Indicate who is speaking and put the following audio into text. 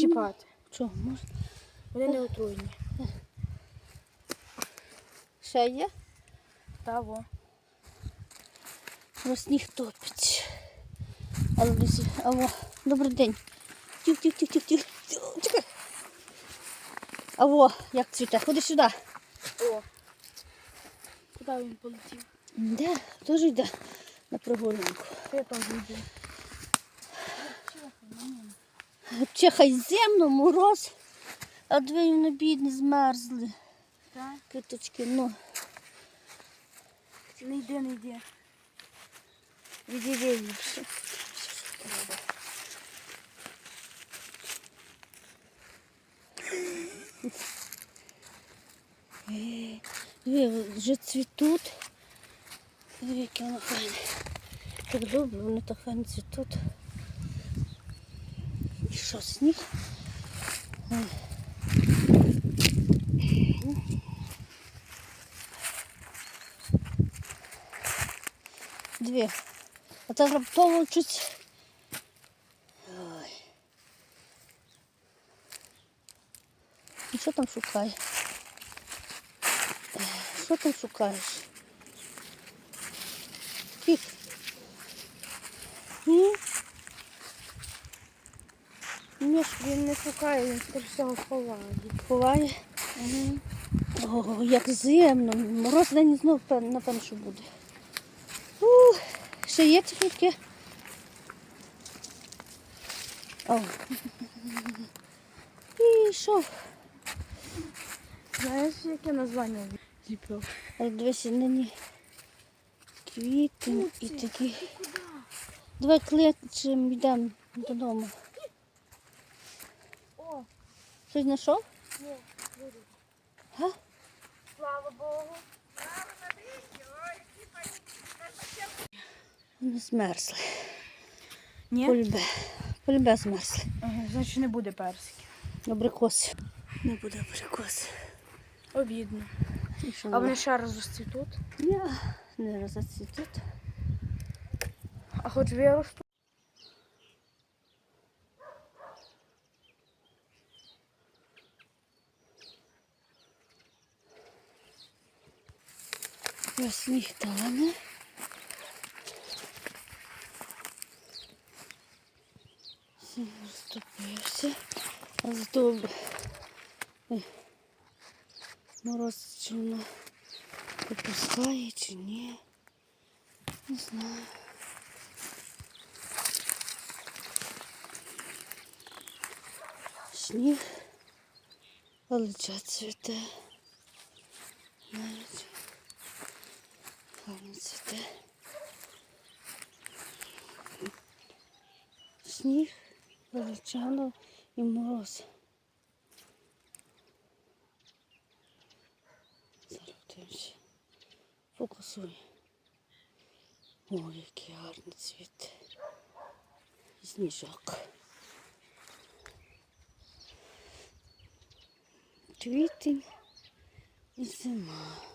Speaker 1: чіпати.
Speaker 2: Чого, можна?
Speaker 1: Вони не отруєні.
Speaker 2: Ще є?
Speaker 1: Та во.
Speaker 2: Бо сніг топить. Але десь, аво, добрий день. Тих, тих, тих, тих, тих. Чекай. Аво, як цвіте, ходи сюди.
Speaker 1: О. Куди він полетів?
Speaker 2: Де? Теж йде на прогулянку.
Speaker 1: Я там йду.
Speaker 2: Чехай земно, мороз. А дві вони бідні змерзли.
Speaker 1: Так.
Speaker 2: Киточки, ну,
Speaker 1: Не йди, не йди.
Speaker 2: відійди ліпше. Е, Диви, вже цвітуть. Які вони файні. Так добре, вони так файно цвітуть. І що, сніг? Е. Дві. А це раптово чуть. Ой. І що там шукає? Е, Що там шукаєш? Кік. Ні,
Speaker 1: він не шукає, він скоріше всього ховає.
Speaker 2: Ховає.
Speaker 1: Угу.
Speaker 2: О, як зимно. Мороз день знов напевно, що буде. Ух, ще є. О. І що?
Speaker 1: Знаєш, яке названня?
Speaker 2: А дивися, нині квіти і такі. Давай кличемо, йдемо додому. Щось знайшов?
Speaker 1: ні, буду.
Speaker 2: Га?
Speaker 1: Слава Богу.
Speaker 2: Вони змерзли.
Speaker 1: Ні?
Speaker 2: Полюбе. Полюбе змерзли.
Speaker 1: Ага, значить не буде персиків.
Speaker 2: Абрикоси. Не буде абрикоси.
Speaker 1: Обідно.
Speaker 2: І що
Speaker 1: А вони ще раз розцвітуть.
Speaker 2: Ні, не розцвітуть.
Speaker 1: А хоч виростуть.
Speaker 2: Ось сніг тане. Сніг розтопився. А зато ой, мороз чи воно попускає чи ні. Не знаю. Сніг, алеча цвіте. Навіть. Гарно цвіте. Сніг, величано і мороз. Зараз. Фокусуй. О, який гарний цвіт. Сніжок. Квітень і зима.